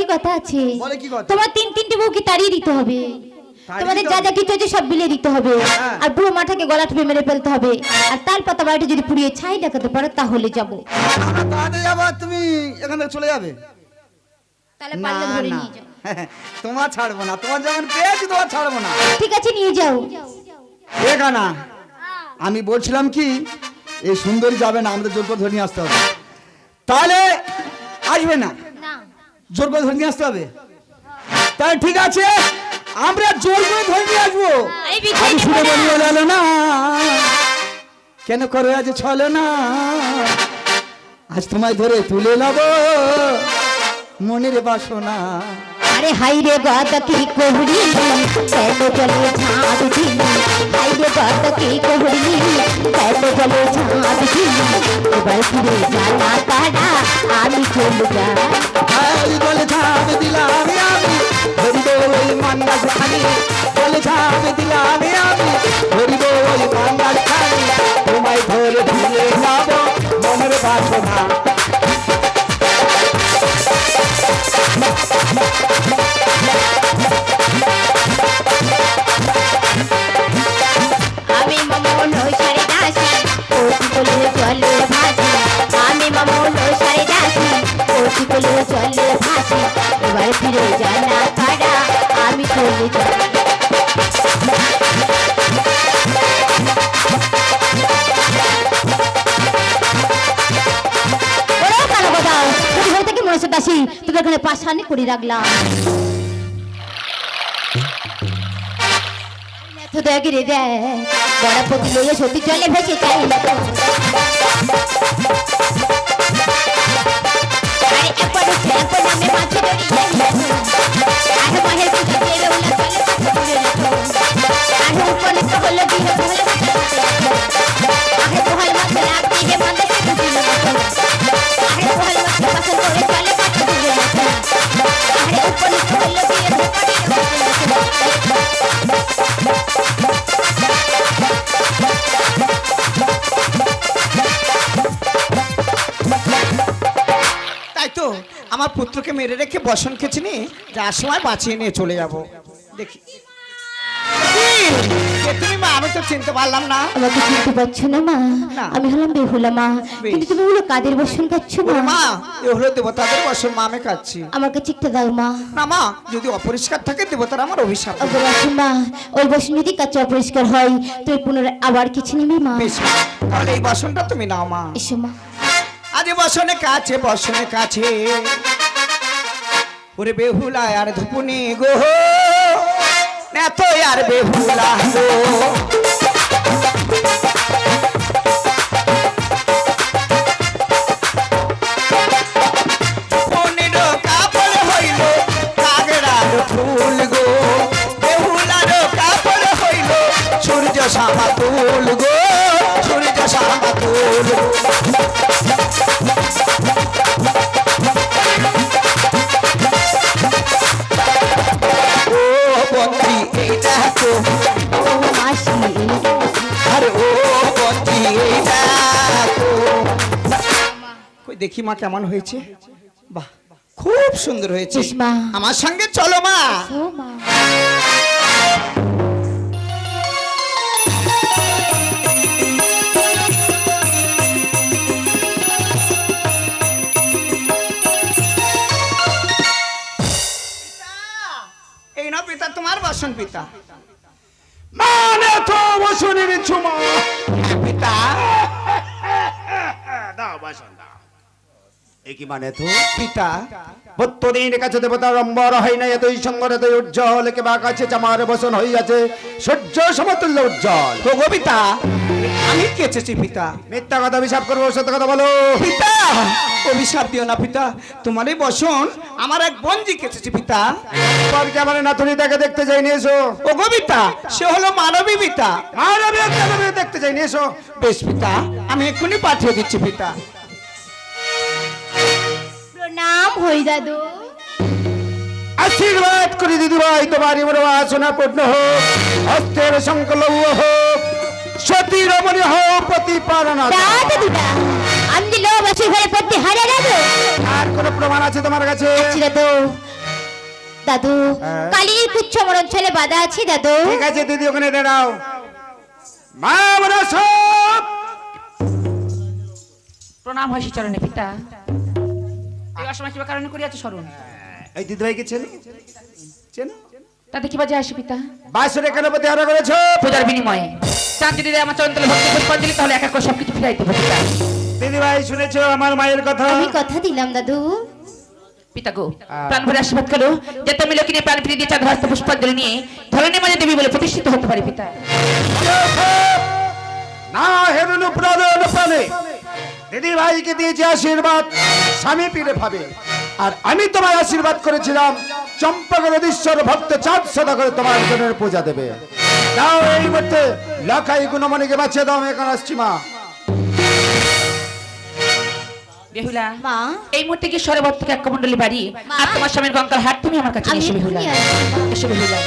একটি কথা আছে? তোমার তিন তিনটে বউকে তাড়িয়ে দিতে হবে। তোমাদের যা যা কিছু আছে সব বিলে দিতে হবে। হ্যাঁ। আর বুড়ো মাঠাকে গলা টিপে মেরে ফেলতে হবে। আর তাল পাতা বাড়িটা যদি পুড়িয়ে ছাই দেখাতে পারো তাহলে যাব। তুমি এখান থেকে চলে যাবে। তাহলে না ধরে নিয়ে যাও। তোমার ছাড়বো না। তোমার যেমন পেয়েছি তোমার ছাড়বো না। ঠিক আছে নিয়ে যাও। এখানা আমি বলছিলাম কি এই সুন্দরী যাবে না আমাদের জোর করে ধরে নিয়ে আসতে হবে। তাহলে আসবে না না। জোর করে ধরে নিয়ে আসতে হবে। তাই ঠিক আছে আমরা জোর করে ধরে নিয়ে আসব। এই আমি শুনে বলিয়ে গেল না। কেন করে আজ ছলে না? আজ তোমায় ধরে তুলে নেব মনের বাসনা। আরে হাই রে গদ কি কোহড়ি কেন চলে ঝাঁপ ঝিলি হাই রে গদ কি কোহড়ি কেন চলে ঝাঁপ ঝিলি এবার ফিরে যা না তারা আমি চলে যা আজ বলে ছাপ দিলাম আমি ধরিব ওই মান্দাস খানি বলে ছাপ দিলাম আমি ধরিব ওই মান্দাস খানি তোমায় ধরে তুলে নেব মনের বাসনা চলে ভাসি। এবার ফিরে যা পাশানি করে রাখলাম। দেখ রে দেখ বড় পতি লইয়া সত্যি জলে ভেসে চাই আরে একবার একবার নামে মাঝে ধরি মেরে রেখে বসন খেছে নিয়ে যার সময় বাঁচিয়ে নিয়ে চলে যাব। দেখি। তুমি মা আমি তো চিনতে পারলাম না। আমাকে চিনতে পারছ না মা? আমি হলাম বেহুলা মা। কিন্তু তুমি বলো কাদের বসন খাচ্ছ ওরে মা মা এ হলো দেবতাদের বসন মা আমি কাচ্ছি আমার কাছে দাও মা। না মা যদি অপরিষ্কার থাকে দেবতার আমার অভিশাপ। মা ওই বসন যদি কাছে অপরিষ্কার হয় তুমি পুনরায় আবার কিছু নেবে মা? মা, তাহলে এই বসনটা তুমি নাও মা। এসো মা। আজ বসনে কাছে বসনে কাছে। ওরে বেহুলা আর ধুপুনি গো। এত আর বেহুলা গো। সামা তুল গো। সূর্য সামা তুল দেখি মা কেমন হয়েছে? বাহ খুব সুন্দর হয়েছে। আমার সঙ্গে চলো মা। এই না পিতা তোমার বাসন পিতা। মানে তো বসনের ছুমা হ্যাঁ, পিতা। দাও বাসন দাও এ কি মানে তো? পিতা। কাছে দেবতা রম্বর হয় না এতই সঙ্গর এতই উজ্জ্বল কাছে চামার বসন হইয়াছে সূর্য সমতুল্য উজ্জ্বল। ও গো পিতা আমি কেচেছি পিতা? মিথ্যা কথা হিসাব করব সত্য কথা বলো। পিতা অভিশাপ দিও না পিতা তোমার এই বসন আমার এক বঞ্জি কেচেছে পিতা? পর কেমন নাথুনি তাকে দেখতে যাই নিয়ে এসো। ও গো পিতা সে হলো মানবী পিতা। মেয়ে দেখতে যাই নিয়ে এসো। বেশ পিতা আমি এক্ষুনি পাঠিয়ে দিচ্ছি পিতা। হই দাদু। আশীর্বাদ করি দিদি ভাই তোমার এবার বাসনা পূর্ণ হোক হস্তের সংকলন হোক সতী রমণী হোক প্রতিপালনা দাদু দিদা আমি যে। লোক বসে ঘরে পড়তে হারে দাদু। আর কোন প্রমাণ আছে তোমার কাছে? ছিল তো দাদু হ্যাঁ। কালীর পুচ্ছ মরণ ছেলে বাধা আছে দাদু। ঠিক আছে দিদি ওখানে দাঁড়াও। মা আমরা সব। প্রণাম হয় চরণে পিতা। এই অসময় কিবা কারণে করিয়াছ স্মরণ? এই দিদিভাইকে চেন? চেন? তাতে কি বাজে আসে পিতা? বাসরে কেন প্রতি হারা করেছ? পূজার বিনিময়ে। চাঁদ যদি আমার চরণতলে ভক্তি পুষ্পাঞ্জলি তাহলে এক এক করে সবকিছু ফিরাই দেবো পিতা। দিদিভাই শুনেছো আমার মায়ের কথা? আমি কথা দিলাম দাদু। পিতা গো প্রাণ ভরে আশীর্বাদ করো। যাতে আমি লোকিনে প্রাণ ফিরে দিয়ে চাঁদ হস্ত পুষ্পাঞ্জলি নিয়ে ধরনের মাঝে দেবী বলে প্রতিষ্ঠিত হতে পারি পিতা। না হেরুনু প্রদন প্রাণে। দিদি ভাইকে দিয়েছে আশীর্বাদ স্বামী পীরে ভাবে। আর আমি তোমার আশীর্বাদ করেছিলাম চম্পক নদীশ্বর ভক্ত চাঁদ সদা করে তোমার জনের পূজা দেবে। দাও এই মুহূর্তে লখাই গুণমণিকে বাঁচিয়ে দাও আমি এখন আসছি মা। বেহুলা মা এই মুহূর্তে কি থেকে এক বাড়ি? আর তোমার স্বামীর গঙ্গার হাট তুমি আমার কাছে এসে বেহুলা এক্ষুনি আসছি, মা। এসে বেহুলা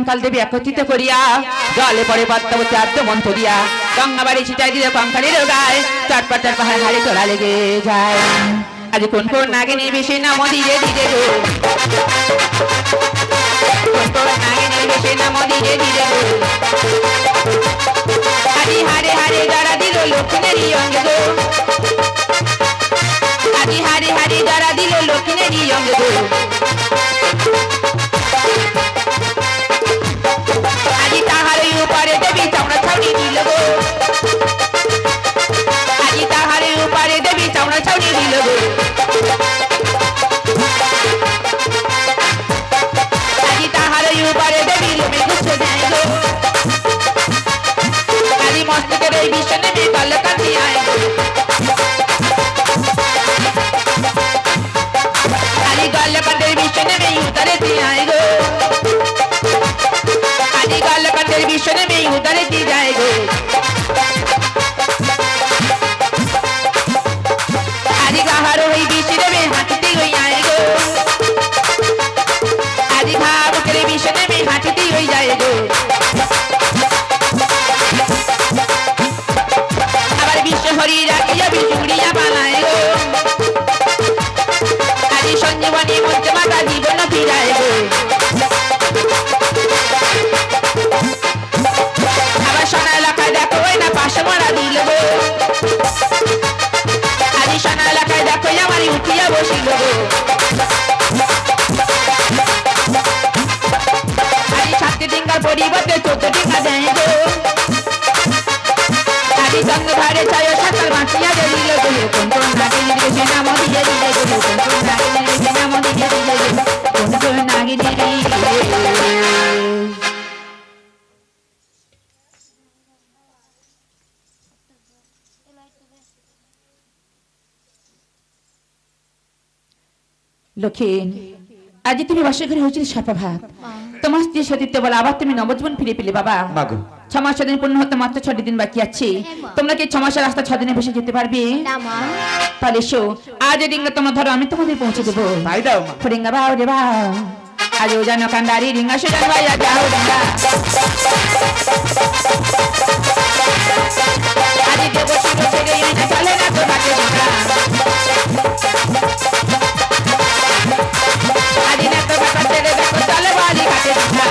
কঙ্কাল দেবী একত্রিত করিয়া জলে পরে পদ্মাবতী আদ্য মন্ত্র দিয়া গঙ্গা বাড়ি ছিটাই দিলে কঙ্কালের গায়। চটপট পাহাড় হাড়ে তোলা লেগে যায়। আজ কোন কোন নাগিনী বেশি নাম দিয়ে নাম দিয়ে গো আদি হারে হারে অঙ্গ। গো হারে হারে যারা দিল অঙ্গ। গো আজি তাহারে উপরে দেবী চামড়া ছাউনি দিল গো। আজি তাহারে উপরে দেবী চামড়া ছাউনি দিল গো। পরিবর্তে চোদ্দ ডিঙ্গা দেয় গো। আজি সঙ্গ ধারে ছায় সকাল বাঁচিয়া দিল গো কোন কোন নাগিনী রে নাম দিয়ে দিল গো কোন কোন নাগিনী নাম দিয়ে দিল গো কোন কোন নাগিনী রে লক্ষিণ আজ তুমি বাসর ঘরে হয়েছিল সাপাভাত তোমার স্ত্রী সতীত্ব বলে আবার তুমি নবজীবন ফিরে পেলে বাবা। ছ মাস দিন পূর্ণ হতে মাত্র ছটি দিন বাকি আছে। তোমরা কি ছ মাসের রাস্তা ছ দিনে বসে যেতে পারবে? তাহলে এসো। আজ এই রিঙ্গা তোমরা ধরো আমি তোমাদের পৌঁছে দেবো। তাই দাও মা। রিঙ্গা বাও রে বাও আজ ও জানো কান্ডারি রিঙ্গা সে জানো ভাই আজ আও রিঙ্গা আজ দেব ছেড়ে চলে না তো বাকে রিঙ্গা আজ না তো বাকা ছেড়ে দেখো চলে ঘাটে রিঙ্গা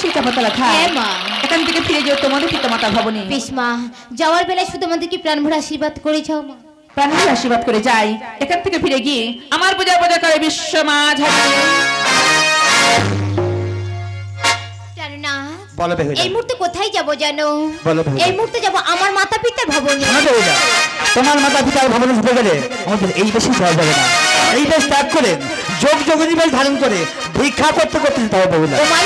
সেই চাপাতলা খা হ্যাঁ, মা। এখান থেকে ফিরে যেও তোমাদের পিতামাতা ভবনে। বেশ মা যাওয়ার বেলায় শুধু আমাদেরকে প্রাণ ভরে আশীর্বাদ করে যাও মা। প্রাণের আশীর্বাদ করে যাই। এখান থেকে ফিরে গিয়ে আমার পূজা পূজা করে বিশ্ব মাঝারি। জানো না বলো বেহুলা এই মুহূর্তে কোথায় যাব জানো? এই মুহূর্তে যাব আমার মাতা পিতার ভবনে তোমার মাতা পিতার ভবনে ঢুকে গেলে আমাদের এই বেশি যাওয়া যাবে না। এই বেশ ত্যাগ করে যোগ যোগনী বেশ ধারণ করে ভিক্ষা করতে করতে যেতে হবে তোমার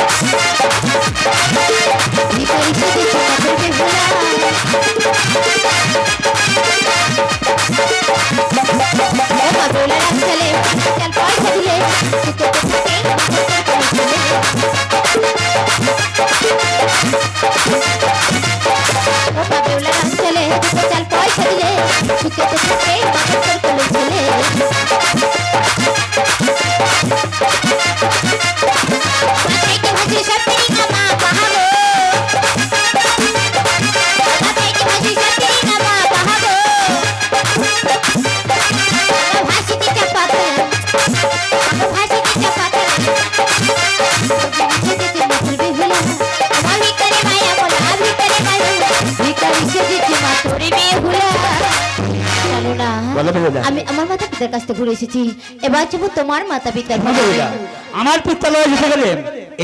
বলা ভিকারি সাথে ছোটা করবে ভোলা ও মা বোলা রাখলে চাল পয়সা দিলে সুখে তো থাকে ও মা বোলা রাখলে চাল পিতার কাছ থেকে ঘুরে এসেছি। এবার যাব তোমার মাতা পিতার আমার পিতালয় যেতে গেলে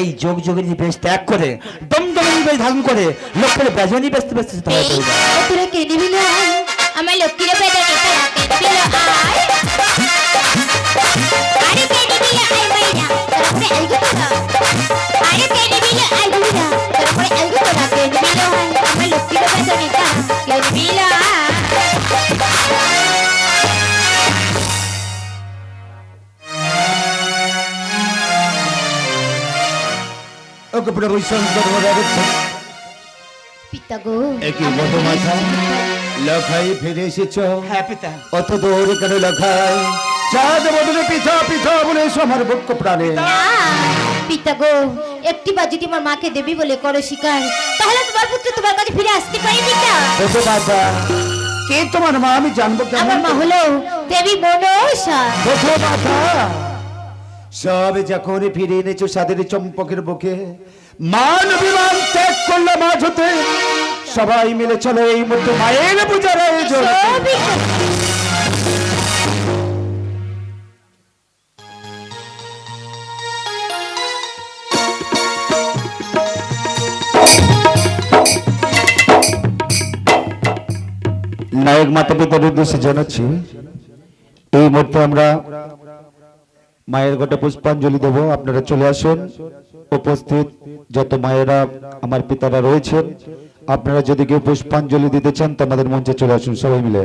এই যোগ যোগনী বেশ ত্যাগ করে দমদমনী বেশ ধারণ করে লক্ষ্যের ব্যজনী ব্যস্ত ব্যস্ত তোরা কে নিবি না আমার লক্ষ্মীর বেটা ওকে প্রভু শঙ্কর মহারাজ পিতা গো। একই মধুমাথা লখাই ফিরে এসেছ। হ্যাঁ পিতা। অত দৌড় কেন লখাই? চাঁদ বদলে পিঠা পিঠা বলে আমার বক্ষ প্রাণে। না, পিতা গো একটি বার যদি আমার মাকে দেবী বলে করো শিকার তাহলে তোমার পুত্র তোমার কাছে ফিরে আসতে পারে পিতা। ওকে বাবা কে তোমার মা? আমি জানব আমার মা হলো দেবী মনসা। সব যখন ফিরে এনেছো সাদের চম্পকের বুকে মান বিমান ত্যাগ করলে মাঝ হতে সবাই মিলে চলো এই মধ্যে মায়ের পূজার আয়োজন। নায়ক মাতা পিতার উদ্দেশ্যে জানাচ্ছি এই মুহূর্তে আমরা মায়ের ঘটে পুষ্পাঞ্জলি দেব, আপনারা চলে আসুন। উপস্থিত যত মায়েরা আমার পিতারা রয়েছেন, আপনারা যদি কেউ পুষ্পাঞ্জলি দিতে চান তো আমাদের মঞ্চে চলে আসুন সবাই মিলে।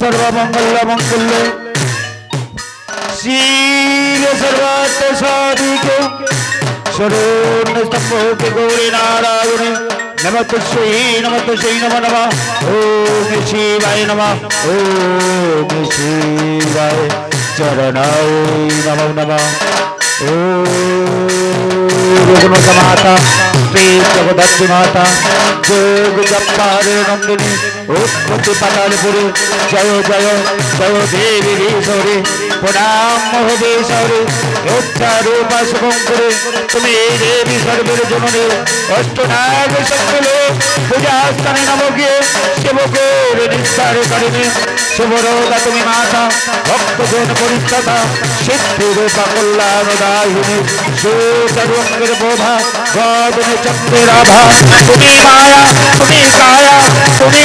সর্বমঙ্গল মঙ্গল শিব সর্বার্থ সাধিকে শরণ স্তম্ভকে গৌরী নারায়ণে নমঃ শ্রী নমঃ শ্রী নম নম। ওম শিবায় নম। ওম শিবায় চরণায় নমো নম। ওম মাতা, শ্রী জগদ্ধাত্রী মাতা, যোগ জম্পারে নন্দিনী উৎপত্তি পাতালপুরে জয় জয় জয় দেবী ভীষরে প্রণাম মহদেশরে রূপা শুভম করে তুমি এই দেবী সর্বের জননে। অষ্টনাগ সকলে পূজা স্থানে নবকে সেবকের নিস্তার করিনি শুভরোগা তুমি মাতা ভক্তজন পরিষ্ঠাতা সিদ্ধি রূপা কল্যাণ দায়িনী সুতরঙ্গের বোধা গদনে চক্রের আভা তুমি মায়া, তুমি কায়া তুমি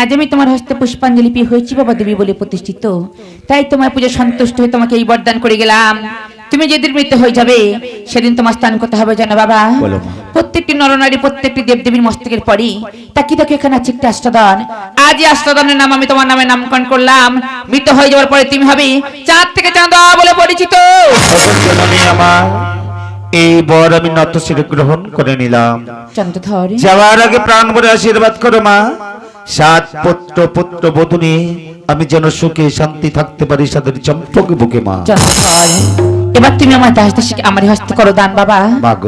আজ আমি তোমার হস্তে পুষ্পাঞ্জলি পেয়ে হয়েছি বাবা দেবী বলে প্রতিষ্ঠিত। তাই তোমার পুজো সন্তুষ্ট হয়ে তোমাকে এই বরদান করে গেলাম। তুমি যেদিন মৃত্যু হয়ে যাবে সেদিন তোমার স্থান করতে হবে জানো বাবা? প্রত্যেকটি নরনারী প্রত্যেকটি দেবদেবীর মস্তকের পরই তাকি তাকে এখানে আছে একটি আস্তাদন আজ এই আস্তাদনের নাম আমি তোমার নামে নামকরণ করলাম। মৃত হয়ে যাওয়ার পরে তুমি হবে চাঁদ থেকে চাঁদা বলে পরিচিত। আমার এই বর আমি নত শিরে গ্রহণ করে নিলাম। যাওয়ার আগে প্রাণ ভরে আশীর্বাদ করো মা। সাত পুত্র পুত্র বধূ নিয়ে আমি যেন সুখে শান্তি থাকতে পারি সাদের চম্পক বুকে মা। এবার তুমি আমার দাস দাসীকে আমার হস্তে করো দান বাবা। মাগ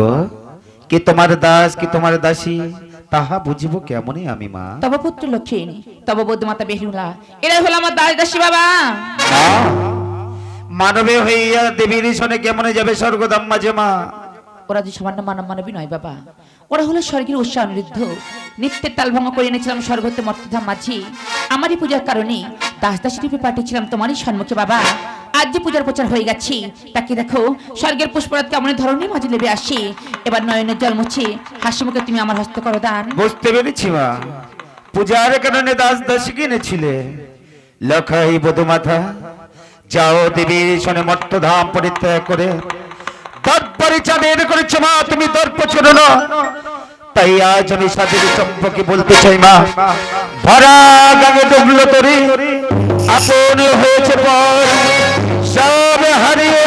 কি তোমার দাস কি তোমার দাসী তাহা বুঝিব কেমনই আমি মা। তব পুত্র লক্ষ্মীন তব বৌদ্ধমাতা বেহুলা এরাই হলো আমার দাস দাসী বাবা। মানবে হইয়া দেবীর সনে কেমনে যাবে স্বর্গদাম মাঝে মা। ওরা যে সামান্য মানব মানবী নয় বাবা। ওরা হলো স্বর্গের উৎসাহ অনিরুদ্ধ নিত্যের তাল ভঙ্গ করে এনেছিলাম স্বর্গতে মর্তধাম মাঝি। আমারই পূজার কারণে দাস দাসী রূপে পাঠিয়েছিলাম তোমারই সম্মুখে বাবা। আজ যে পূজার প্রচার হয়ে গেছি, তাকে দেখো, স্বর্গের পুষ্পরাত কেমন ধরনের মাঝে লেবে আসি। এবার নয়নের জল মুছে, হাসি মুখে তুমি আমার হস্ত করো দান। বুঝতে পেরেছি মা। পূজার কারণে দাস দাসী কিনেছিলে লখাই বধুমাথা যাও দেবীর সনে মর্তধাম পরিত্যাগ করে চাঁদের করেছ মা, তুমি দর্প ছিল না। তাই আজ আমি সাধুর চম্পকে বলতে চাই মা, ভরা গাঙে ডুবলো তরি, আপন হয়েছে পর, সব হারিয়ে